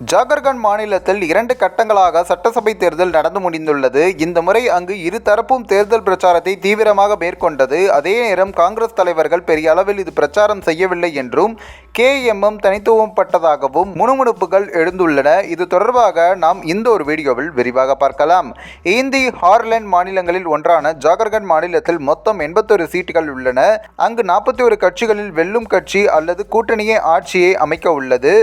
ஜாகர்கண்ட் மாநிலத்தில் இரண்டு கட்டங்களாக சட்டசபை தேர்தல் நடந்து முடிந்துள்ளது. இந்த முறை அங்கு இரு தரப்பும் தேர்தல் பிரச்சாரத்தை தீவிரமாக மேற்கொண்டது. அதே நேரம் காங்கிரஸ் தலைவர்கள் பெரிய அளவில் இது பிரச்சாரம் செய்யவில்லை என்றும் கேஎம்எம் தனித்துவம் பட்டதாகவும் முணுமுணுப்புகள் எழுந்துள்ளன. இது தொடர்பாக நாம் இந்த ஒரு வீடியோவில் விரிவாக பார்க்கலாம். இந்தி ஹார்லேண்ட் மாநிலங்களில் ஒன்றான ஜாகர்கண்ட் மாநிலத்தில் மொத்தம் எண்பத்தொரு சீட்டுகள் உள்ளன. அங்கு நாற்பத்தி ஒரு கட்சிகளில் வெல்லும் கட்சி அல்லது கூட்டணியே ஆட்சியை அமைக்க உள்ளது.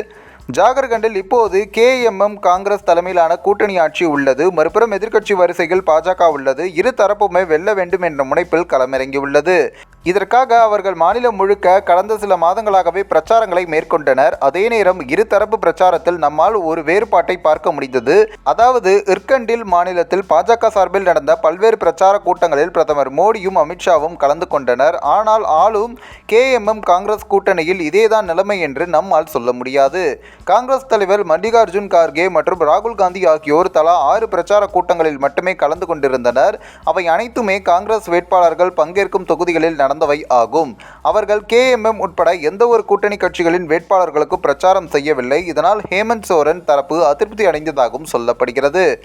ஜாகர்கண்டில் இப்போது கேஎம்எம் காங்கிரஸ் தலைமையிலான கூட்டணி ஆட்சி உள்ளது. மறுபுறம் எதிர்க்கட்சி வரிசையில் பாஜக உள்ளது. இரு தரப்புமே வெல்ல வேண்டும் என்ற முனைப்பில் களமிறங்கியுள்ளது. இதற்காக அவர்கள் மாநிலம் முழுக்க கடந்த சில மாதங்களாகவே பிரச்சாரங்களை மேற்கொண்டனர். அதே நேரம் இருதரப்பு பிரச்சாரத்தில் நம்மால் ஒரு வேறுபாட்டை பார்க்க முடிந்தது. அதாவது இர்கண்டில் மாநிலத்தில் பாஜக சார்பில் நடந்த பல்வேறு பிரச்சார கூட்டங்களில் பிரதமர் மோடியும் அமித்ஷாவும் கலந்து கொண்டனர். ஆனால் ஆளும் கேஎம்எம் காங்கிரஸ் கூட்டணியில் இதேதான் நிலைமை என்று நம்மால் சொல்ல முடியாது. காங்கிரஸ் தலைவர் மல்லிகார்ஜுன் கார்கே மற்றும் ராகுல் காந்தி ஆகியோர் தலா ஆறு பிரச்சார கூட்டங்களில் மட்டுமே கலந்து கொண்டிருந்தனர். அவை அனைத்துமே காங்கிரஸ் வேட்பாளர்கள் பங்கேற்கும் தொகுதிகளில் நடந்தவை ஆகும். அவர்கள் கேஎம்எம் உட்பட எந்த ஒரு கூட்டணி கட்சிகளின் வேட்பாளர்களுக்கு பிரச்சாரம் செய்யவில்லை. இதனால் ஹேமந்த் சோரன் தரப்பு அதிருப்தி அடைந்ததாகவும் சொல்லப்படுகிறது.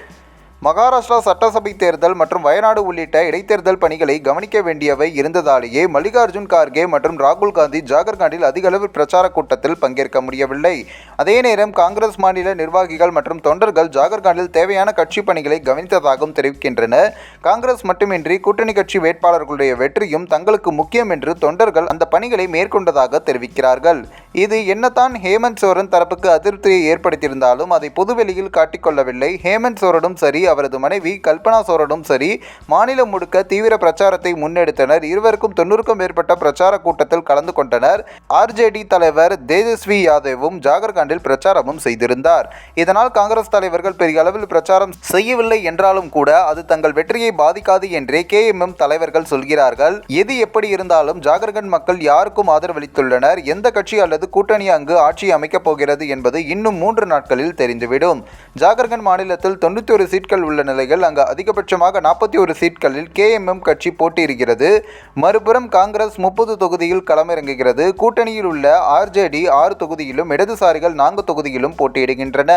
மகாராஷ்டிரா சட்டசபை தேர்தல் மற்றும் வயநாடு உள்ளிட்ட இடைத்தேர்தல் பணிகளை கவனிக்க வேண்டியவை இருந்ததாலேயே மல்லிகார்ஜுன் கார்கே மற்றும் ராகுல் காந்தி ஜாகர்காண்டில் அதிகளவு பிரச்சார கூட்டத்தில் பங்கேற்க முடியவில்லை. அதே நேரம் காங்கிரஸ் மாநில நிர்வாகிகள் மற்றும் தொண்டர்கள் ஜாகர்காண்டில் தேவையான கட்சி பணிகளை கவனித்ததாகவும் தெரிவிக்கின்றனர் காங்கிரஸ் மட்டுமின்றி கூட்டணி கட்சி வேட்பாளர்களுடைய வெற்றியும் தங்களுக்கு முக்கியம் என்று தொண்டர்கள் அந்த பணிகளை மேற்கொண்டதாக தெரிவிக்கிறார்கள். இது என்னதான் ஹேமந்த் சோரன் தரப்புக்கு அதிருப்தியை ஏற்படுத்தியிருந்தாலும் அதை பொதுவெளியில் காட்டிக்கொள்ளவில்லை. ஹேமந்த் சோரனும் சரி அவரது மனைவி கல்பனா சோரனும் சரி மாநிலம் முழுக்க தீவிர பிரச்சாரத்தை முன்னெடுத்தனர். இருவருக்கும் தொண்ணூறுக்கும் மேற்பட்ட பிரச்சார கூட்டத்தில் கலந்து கொண்டனர். ஆர்ஜேடி தலைவர் தேஜஸ்வி யாதவும் ஜாகர்காண்டில் பிரச்சாரமும் செய்திருந்தார். இதனால் காங்கிரஸ் தலைவர்கள் பெரிய அளவில் பிரச்சாரம் செய்யவில்லை என்றாலும் கூட அது தங்கள் வெற்றியை பாதிக்காது என்றே கேஎம்எம் தலைவர்கள் சொல்கிறார்கள். எது எப்படி இருந்தாலும் ஜாகர்கண்ட் மக்கள் யாருக்கும் ஆதரவளித்துள்ளனர். எந்த கட்சி அல்லது கூட்டணி அங்கு ஆட்சி அமைக்கப் போகிறது என்பது இன்னும் மூன்று நாட்களில் தெரிந்துவிடும். ஜாகர்கண்ட் மாநிலத்தில் தொண்ணூற்றி ஒரு சீட்கள் உள்ள நிலையில் அங்கு அதிகபட்சமாக நாற்பத்தி ஒரு சீட்களில் கேஎம்எம் கட்சி போட்டியிடுகிறது. மறுபுறம் காங்கிரஸ் முப்பது தொகுதியில் களமிறங்குகிறது. கூட்டணியில் உள்ள ஆர்ஜேடி ஆறு தொகுதியிலும் இடதுசாரிகள் நான்கு தொகுதியிலும் போட்டியிடுகின்றன.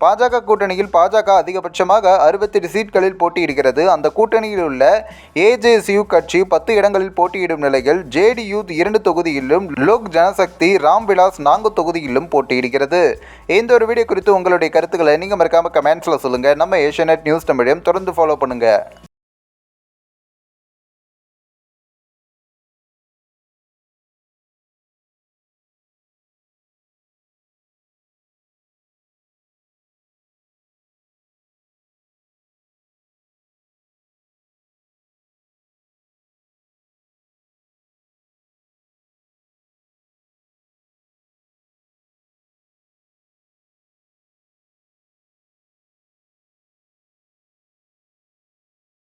பாஜக கூட்டணியில் பாஜக அதிகபட்சமாக அறுபத்தெட்டு சீட்களில் போட்டியிடுகிறது. அந்த கூட்டணியில் உள்ள ஏஜேசியு கட்சி பத்து இடங்களில் போட்டியிடும் நிலையில் ஜேடியு இரண்டு தொகுதியிலும் லோக் ஜனசக்தி ராம் ராம்விலாஸ் நான்கு தொகுதியிலும் போட்டியிடுகிறது. இந்த ஒரு வீடியோ குறித்து உங்களுடைய கருத்துக்களை நீங்கள் மறக்காம கமெண்ட்ஸில் சொல்லுங்கள் நம்ம ஏஷியநெட் நியூஸ் தமிழையும் தொடர்ந்து ஃபாலோ பண்ணுங்கள்